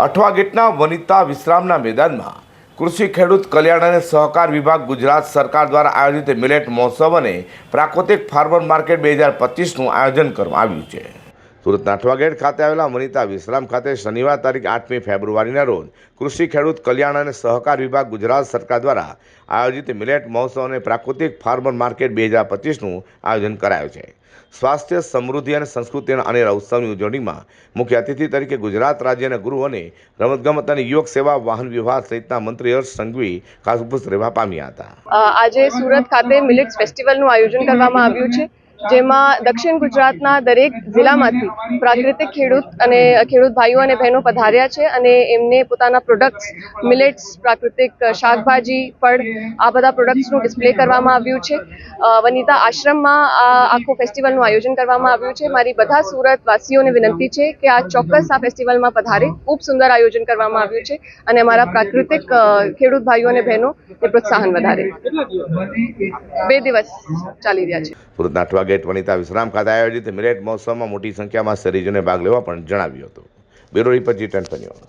અઠવા ગેટના વનિતા વિશ્રામના મેદાનમાં કૃષિ, ખેડૂત કલ્યાણ અને સહકાર વિભાગ ગુજરાત સરકાર દ્વારા આયોજિત મિલેટ મહોત્સવ અને પ્રાકૃતિક ફાર્મર માર્કેટ બે હજાર પચીસનું આયોજન કરવામાં આવ્યું છે. સુરતના અઠવા ખાતે આવેલા વનિતા વિશ્રામ ખાતે શનિવાર તારીખ આઠમી ફેબ્રુઆરીના રોજ કૃષિ, ખેડૂત કલ્યાણ અને સહકાર વિભાગ ગુજરાત સરકાર દ્વારા આયોજિત મિલેટ મહોત્સવ અને પ્રાકૃતિક ફાર્મર માર્કેટ બે હજાર પચીસનું આયોજન કરાયું છે. સ્વાસ્થ્ય, સમૃદ્ધિ અને સંસ્કૃતિના અનેર ઉત્સવની ઉજવણીમાં મુખ્ય અતિથિ તરીકે ગુજરાત રાજ્યના ગૃહ અને રમતગમત અને યુવક સેવા, વાહન વ્યવહાર સહિતના મંત્રી હર્ષ સંઘવી ખાસ ઉપસ્થિત રહેવા પામ્યા હતા. આજે સુરત ખાતે મિલેટ્સ ફેસ્ટિવલનું આયોજન કરવામાં આવ્યું છે. જેમાં દક્ષિણ ગુજરાતના દરેક જિલ્લામાંથી પ્રાકૃતિક ખેડૂત અને ખેડૂત ભાઈઓ અને બહેનો પધાર્યા છે અને એમને પોતાના પ્રોડક્ટ્સ મિલેટ્સ પ્રાકૃતિક શાકભાજી, ફળ, આ બધા પ્રોડક્ટ્સનું ડિસ્પ્લે કરવામાં આવ્યું છે. વનિતા આશ્રમમાં આ આખું ફેસ્ટિવલનું આયોજન કરવામાં આવ્યું છે. મારી બધા સુરત વાસીઓને વિનંતી છે કે આ ચોક્કસ આ ફેસ્ટિવલમાં પધારે. ખૂબ સુંદર આયોજન કરવામાં આવ્યું છે અને અમારા પ્રાકૃતિક ખેડૂત ભાઈઓ અને બહેનો પ્રોત્સાહન વધારે. બે દિવસ ચાલી રહ્યા છે. ગેટ વનિતા વિશ્રામ ખાતે આયોજિત મિરેટ મહોત્સવમાં મોટી સંખ્યામાં શહેરીજોને ભાગ લેવા પણ જણાવ્યું હતું. Bureau report G ten news.